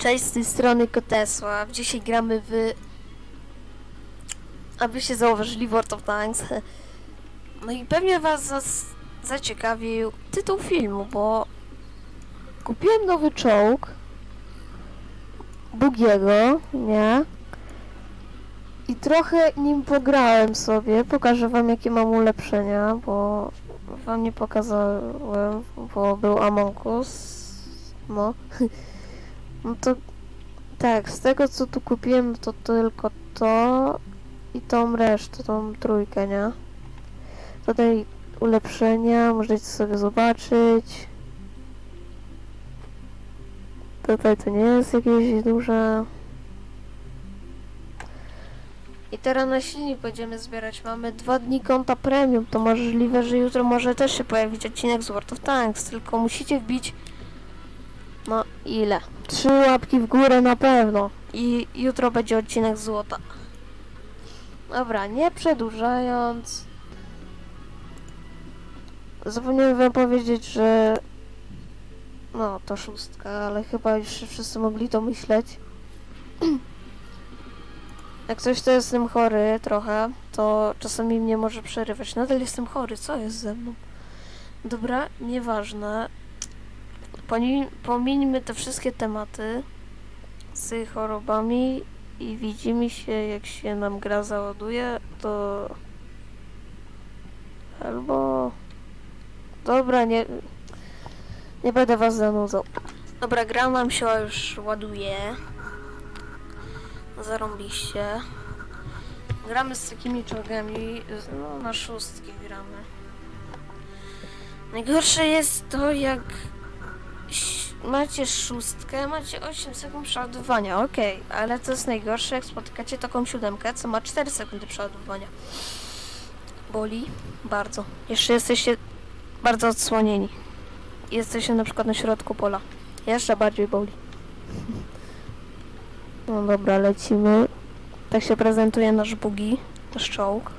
Cześć, z tej strony Kotesław. Dzisiaj gramy w... Abyście zauważyli World of Tanks. No i pewnie was zaciekawił tytuł filmu, bo... Kupiłem nowy czołg. Bugiego, nie? I trochę nim pograłem sobie. Pokażę wam jakie mam ulepszenia, bo... Wam nie pokazałem, bo był Among Us. No. No to tak, z tego co tu kupiłem to tylko to i tą resztę, tą trójkę, nie? Tutaj ulepszenia, możecie sobie zobaczyć. Tutaj to nie jest jakieś duże. I teraz na silnik będziemy zbierać. Mamy dwa dni konta premium. To możliwe, że jutro może też się pojawić odcinek z World of Tanks. Tylko musicie wbić no ile? Trzy łapki w górę na pewno. I jutro będzie odcinek złota. Dobra, nie przedłużając. Zapomniałem wam powiedzieć, że... No, to szóstka, ale chyba już wszyscy mogli to myśleć. Jak coś to jestem chory trochę, to czasami mnie może przerywać. Nadal jestem chory, co jest ze mną? Dobra, nieważne. Pomińmy te wszystkie tematy z chorobami i widzimy się, jak się nam gra załaduje, to... Albo... Dobra, nie... Nie będę was zanudzał. Dobra, gra nam się już ładuje. Zarąbiście. Gramy z takimi czołgami, no na szóstki gramy. Najgorsze jest to, jak macie szóstkę, macie 8 sekund przeładowania, okej, ale to jest najgorsze, jak spotykacie taką siódemkę, co ma 4 sekundy przeładowania. Boli bardzo. Jeszcze jesteście bardzo odsłonieni. Jesteście na przykład na środku pola. Jeszcze bardziej boli. No dobra, lecimy. Tak się prezentuje nasz bugi, nasz czołg.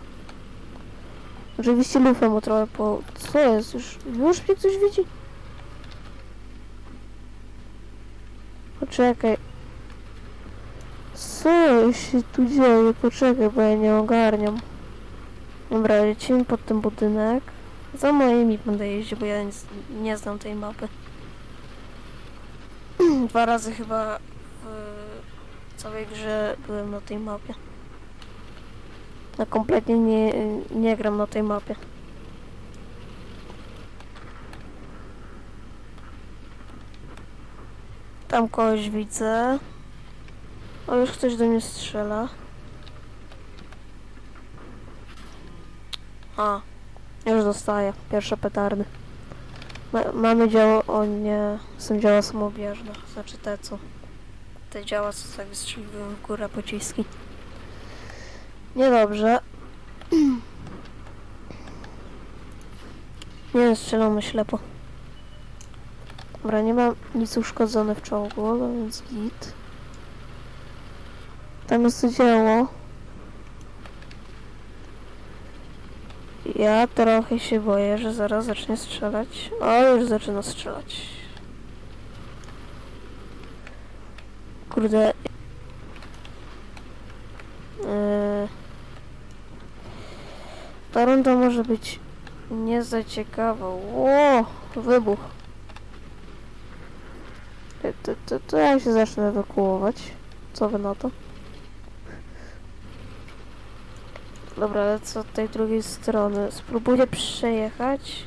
Oczywiście lufę mu trochę po... Co jest? Już, już mnie ktoś widzi? Poczekaj. Co się tu dzieje? Poczekaj, bo ja nie ogarniam. Dobra, lecimy pod ten budynek. Za moimi będę jeździł, bo ja nie, nie znam tej mapy. Dwa razy chyba w całej grze byłem na tej mapie. Ja kompletnie nie, nie gram na tej mapie. Tam kogoś widzę. O, już ktoś do mnie strzela. A, już dostaję. Pierwsze petardy. Ma, mamy działo... O nie, są działa samobieżne. Znaczy te co... Te działa, co tak wystrzeliwują w górę pociski. Niedobrze. Nie strzelamy ślepo. Dobra, nie mam nic uszkodzone w czołgu, no więc git. Tam jest to dzieło. Ja trochę się boję, że zaraz zacznie strzelać. O, już zaczyna strzelać. Kurde. Yy. Ta runda może być nie za ciekawa. Ło, wybuch. To, to, to, ja się zacznę ewakuować. Co wy na to? Dobra, lecę od tej drugiej strony. Spróbuję przejechać.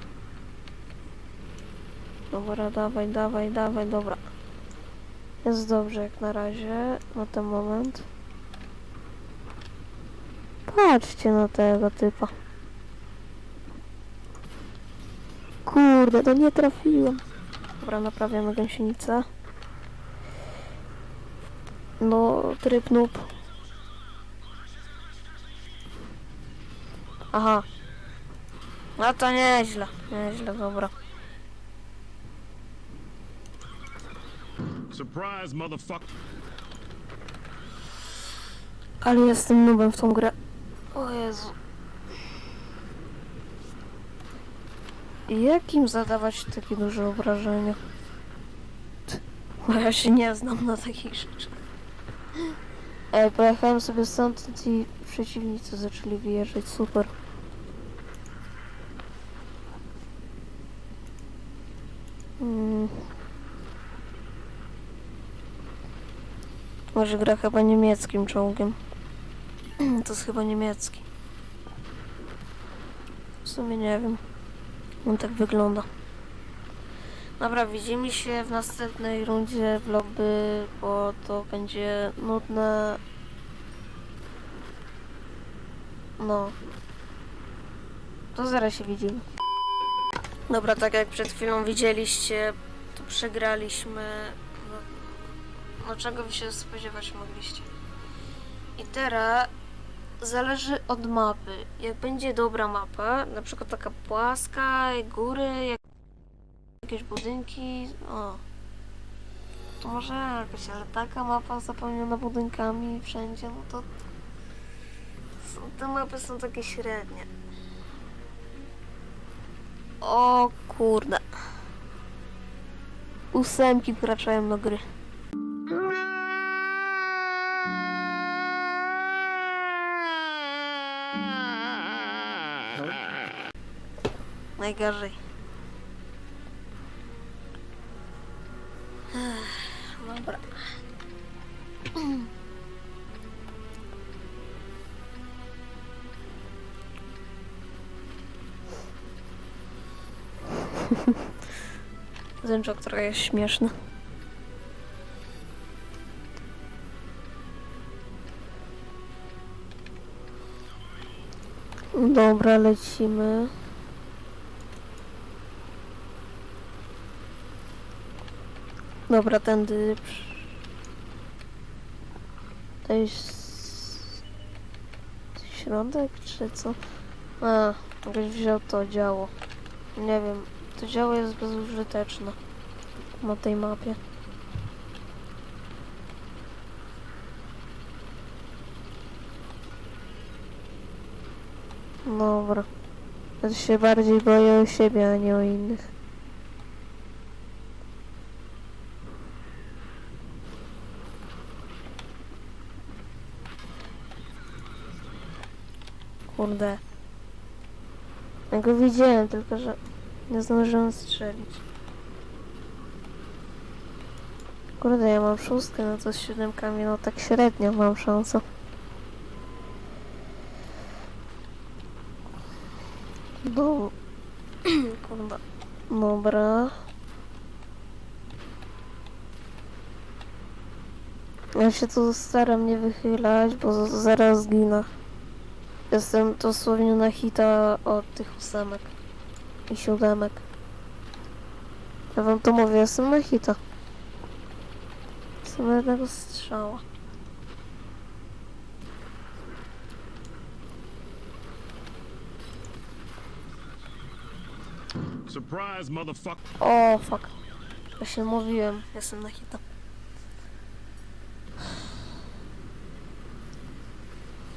Dobra, dawaj, dawaj, dawaj, dobra. Jest dobrze jak na razie, na ten moment. Patrzcie na tego typa. Kurde, to nie trafiłem. Dobra, naprawiamy gąsienicę. No, tryb noob. Aha. No to nieźle, nieźle, dobra. Surprise, motherfucker. Ale jestem nubem w tą grę. O Jezu. Jakim zadawać takie duże obrażenia? Bo ja się nie znam na takich rzeczach. Ej, pojechałem sobie stąd i przeciwnicy zaczęli wyjeżdżać, super. Mm. Może gra chyba niemieckim czołgiem. To jest chyba niemiecki. W sumie nie wiem. On tak wygląda. Dobra, widzimy się w następnej rundzie w lobby, bo to będzie nudne. No. To zaraz się widzimy. Dobra, tak jak przed chwilą widzieliście, to przegraliśmy. No, no czego wy się spodziewać mogliście? I teraz zależy od mapy. Jak będzie dobra mapa, na przykład taka płaska, góry, jak jakieś budynki, o. To może jakoś, ale taka mapa zapełniona budynkami wszędzie, no to te mapy są takie średnie. O kurde. Ósemki wkraczają do gry. Najgorzej. Zęczok trochę jest śmieszny. Dobra, lecimy. Dobra, tędy. To jest. Środek, czy co? A, ktoś wziął to działo. Nie wiem, to działo jest bezużyteczne na tej mapie. Dobra. Ja się bardziej boję o siebie, a nie o innych. Kurde. Ja go widziałem, tylko że nie zdążyłem strzelić. Kurde, ja mam szóstkę, no to z siódemkami, no tak średnio mam szansę. Do... Kurde. Dobra. Ja się tu staram nie wychylać, bo zaraz zginę. Jestem dosłownie na hita od tych ósemek i siódemek. Ja wam to mówię, jestem na hita. Jestem na jednego strzała. Surprise, motherfucker. O, fuck. Ja się mówiłem, jestem na hita.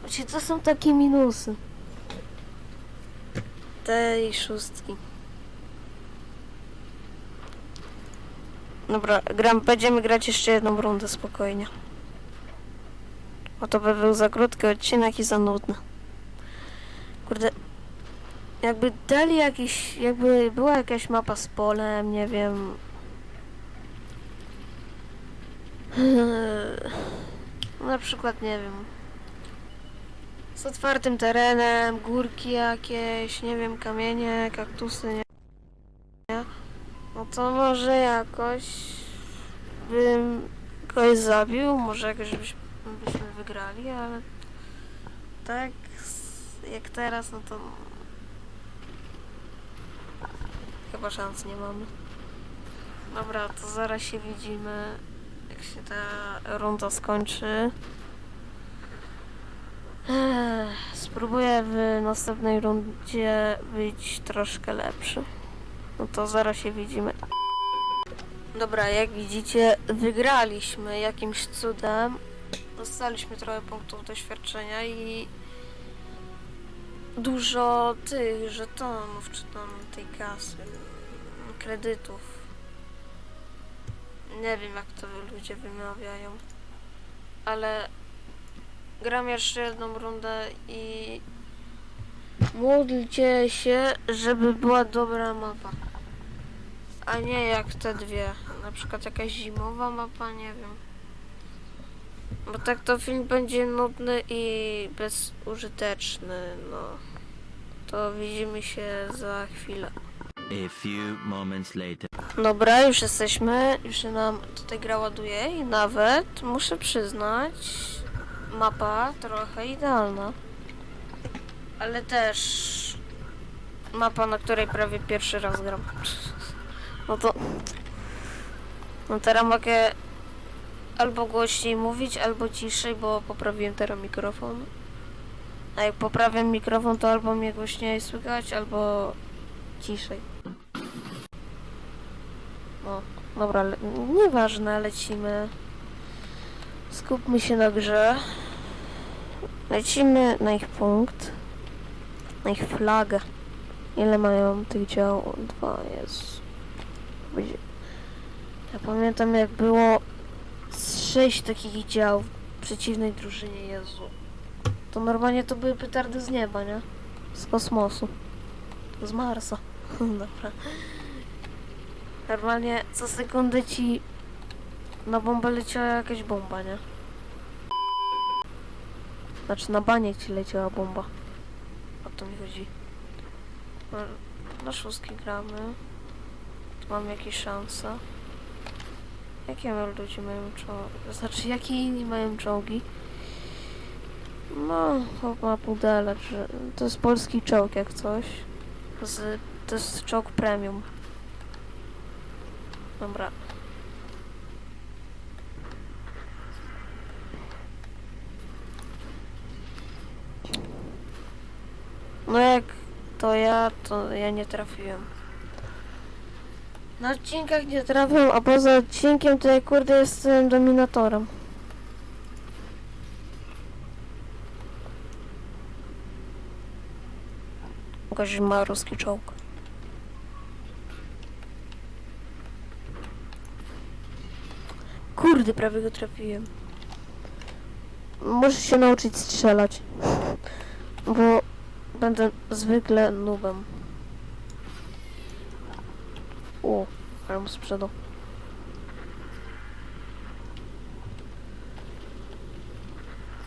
Wiecie, to są takie minusy. Tej szóstki. Dobra, gram, będziemy grać jeszcze jedną rundę spokojnie. Bo to by był za krótki odcinek i za nudny. Kurde, jakby dali jakiś, jakby była jakaś mapa z polem, nie wiem. Na przykład, nie wiem. Z otwartym terenem, górki jakieś, nie wiem, kamienie, kaktusy, nie. No to może jakoś bym kogoś zabił, może jakoś byśmy, byśmy wygrali, ale tak jak teraz, no to Chyba szans nie mamy. Dobra, to zaraz się widzimy, jak się ta runda skończy. Spróbuję w następnej rundzie być troszkę lepszy. No to zaraz się widzimy. Dobra, jak widzicie, wygraliśmy jakimś cudem. Dostaliśmy trochę punktów doświadczenia i dużo tych żetonów, czy tam tej kasy, kredytów. Nie wiem jak to ludzie wymawiają. Ale gram jeszcze jedną rundę i módlcie się, żeby była dobra mapa. A nie jak te dwie. Na przykład jakaś zimowa mapa, nie wiem. Bo tak to film będzie nudny i bezużyteczny, no. To widzimy się za chwilę. A few moments later. Dobra, już jesteśmy, już się nam tutaj gra ładuje i nawet muszę przyznać, mapa trochę idealna. Ale też mapa, na której prawie pierwszy raz gram. No to... No teraz mogę albo głośniej mówić, albo ciszej, bo poprawiłem teraz mikrofon. A jak poprawiam mikrofon, to albo mnie głośniej słychać, albo ciszej. No, dobra, nieważne, lecimy. Skupmy się na grze. Lecimy na ich punkt. Na ich flagę. Ile mają tych dział? Dwa, jest. Ja pamiętam jak było sześć takich dział w przeciwnej drużynie, Jezu. To normalnie to były petardy z nieba, nie? Z kosmosu. Z Marsa. Dobra. Normalnie co sekundę ci na bombę leciała jakaś bomba, nie? Znaczy na banie ci leciała bomba. O to mi chodzi. No, Na szóstki gramy. Tu mamy jakieś szanse. Jakie mają ludzie mają czołgi? Znaczy jakie inni mają czołgi? No, ma pudelek, że to jest polski czołg jak coś. Z, to jest czołg premium. Dobra. No jak to ja, to ja nie trafiłem. Na odcinkach nie trafiłem, a poza odcinkiem to ja kurde jestem dominatorem. Gość ma ruski czołg. Kurde, prawie go trafiłem. Muszę się nauczyć strzelać. Bo będę zwykle nubem. O, mu sprzedał.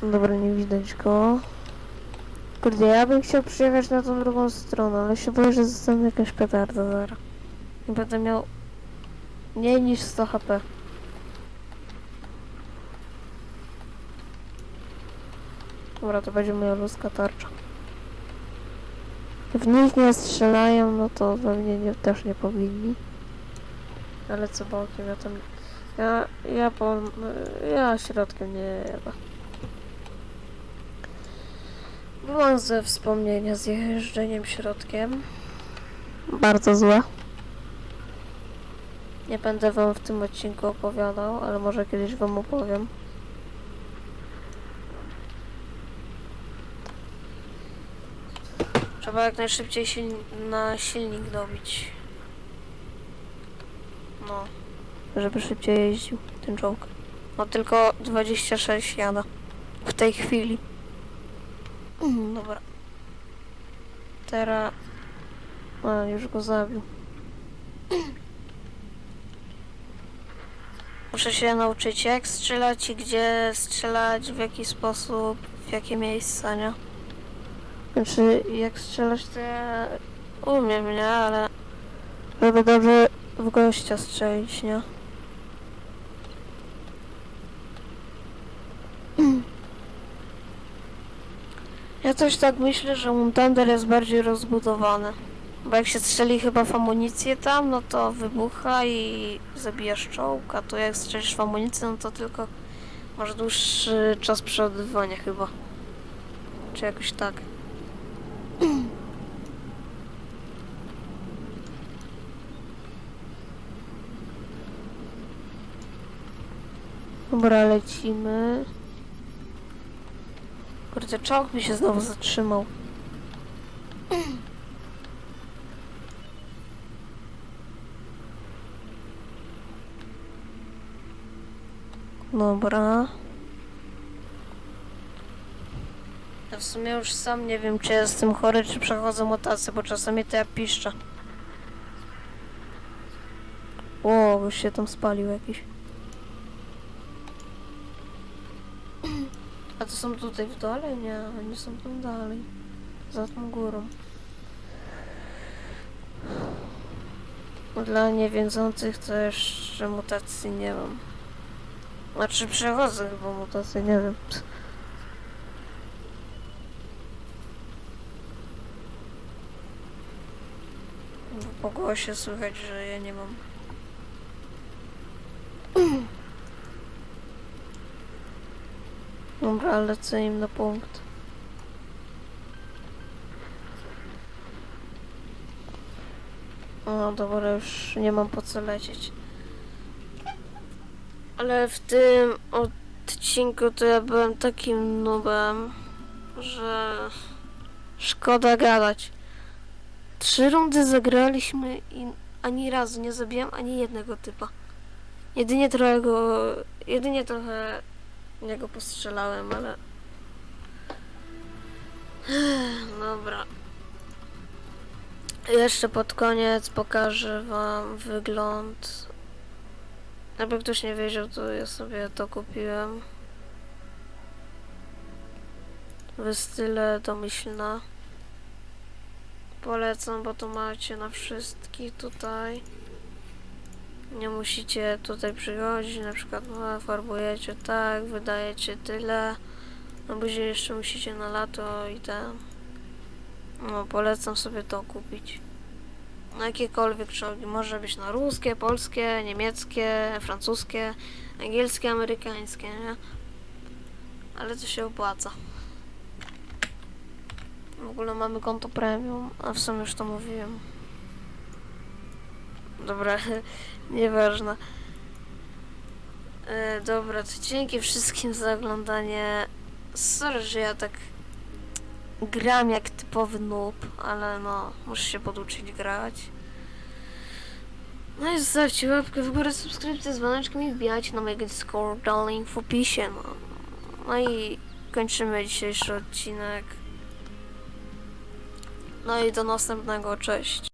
Dobra, nie widać go. Kurde, ja bym chciał przyjechać na tą drugą stronę, ale się boję, że zostanę jakaś petarda zaraz. I będę miał mniej niż 100 HP. Dobra, to będzie moja ludzka tarcza. W nich nie strzelają, no to we mnie nie, też nie powinni. Ale co bokiem, ja tam... Ja, ja po... Ja środkiem nie jadę. Mam ze wspomnienia z jeżdżeniem środkiem. Bardzo złe. Nie będę wam w tym odcinku opowiadał, ale może kiedyś wam opowiem. Trzeba jak najszybciej silni na silnik dobić. No. Żeby szybciej jeździł ten czołg. No tylko 26 jada. W tej chwili. Mm, Dobra. Teraz... A, już go zabił. Muszę się nauczyć jak strzelać i gdzie strzelać, w jaki sposób, w jakie miejsca, nie? Znaczy, jak strzelać to ja umiem, nie? Ale żeby dobrze w gościa strzelić, nie? Ja też tak myślę, że Muntander jest bardziej rozbudowany. Bo jak się strzeli chyba w amunicję tam, no to wybucha i zabijasz czołg, a tu jak strzelisz w amunicję, no to tylko masz dłuższy czas przeładowywania chyba. Czy jakoś tak. Dobra, lecimy. Kurde, czołg mi się znowu zatrzymał. Dobra. Ja w sumie już sam nie wiem, czy jestem chory, czy przechodzę mutację, bo czasami to ja piszczę. O, już się tam spalił jakiś. A to są tutaj w dole? Nie, oni są tam dalej. Za tą górą. Dla niewiedzących to jeszcze mutacji nie mam. Znaczy przechodzę chyba mutację, nie wiem. Bo po głosie słychać, że ja nie mam. Dobra, lecę im na punkt. O, dobra, już nie mam po co lecieć. Ale w tym odcinku to ja byłem takim nubem, że szkoda gadać. Trzy rundy zagraliśmy i ani razu nie zabiłem ani jednego typa. Jedynie trochę go, jedynie trochę niego postrzelałem, ale... Dobra. Jeszcze pod koniec pokażę wam wygląd. Jakby ktoś nie wiedział, to ja sobie to kupiłem. W style domyślna. Polecam, bo to macie na wszystkich tutaj. Nie musicie tutaj przychodzić, na przykład no, farbujecie tak, wydajecie tyle. A później jeszcze musicie na lato i ten. No, polecam sobie to kupić. Na jakiekolwiek czołgi. Może być na ruskie, polskie, niemieckie, francuskie, angielskie, amerykańskie, nie? Ale to się opłaca. W ogóle mamy konto premium, a w sumie już to mówiłem. Dobra, nieważne. E, dobra, to dzięki wszystkim za oglądanie. Sorry, że ja tak gram jak typowy noob, ale no, muszę się poduczyć grać. No i zostawcie łapkę w górę, subskrypcję z dzwoneczkiem i wbijajcie na mojego Discorda, link w opisie, no. No i kończymy dzisiejszy odcinek. No i do następnego, cześć.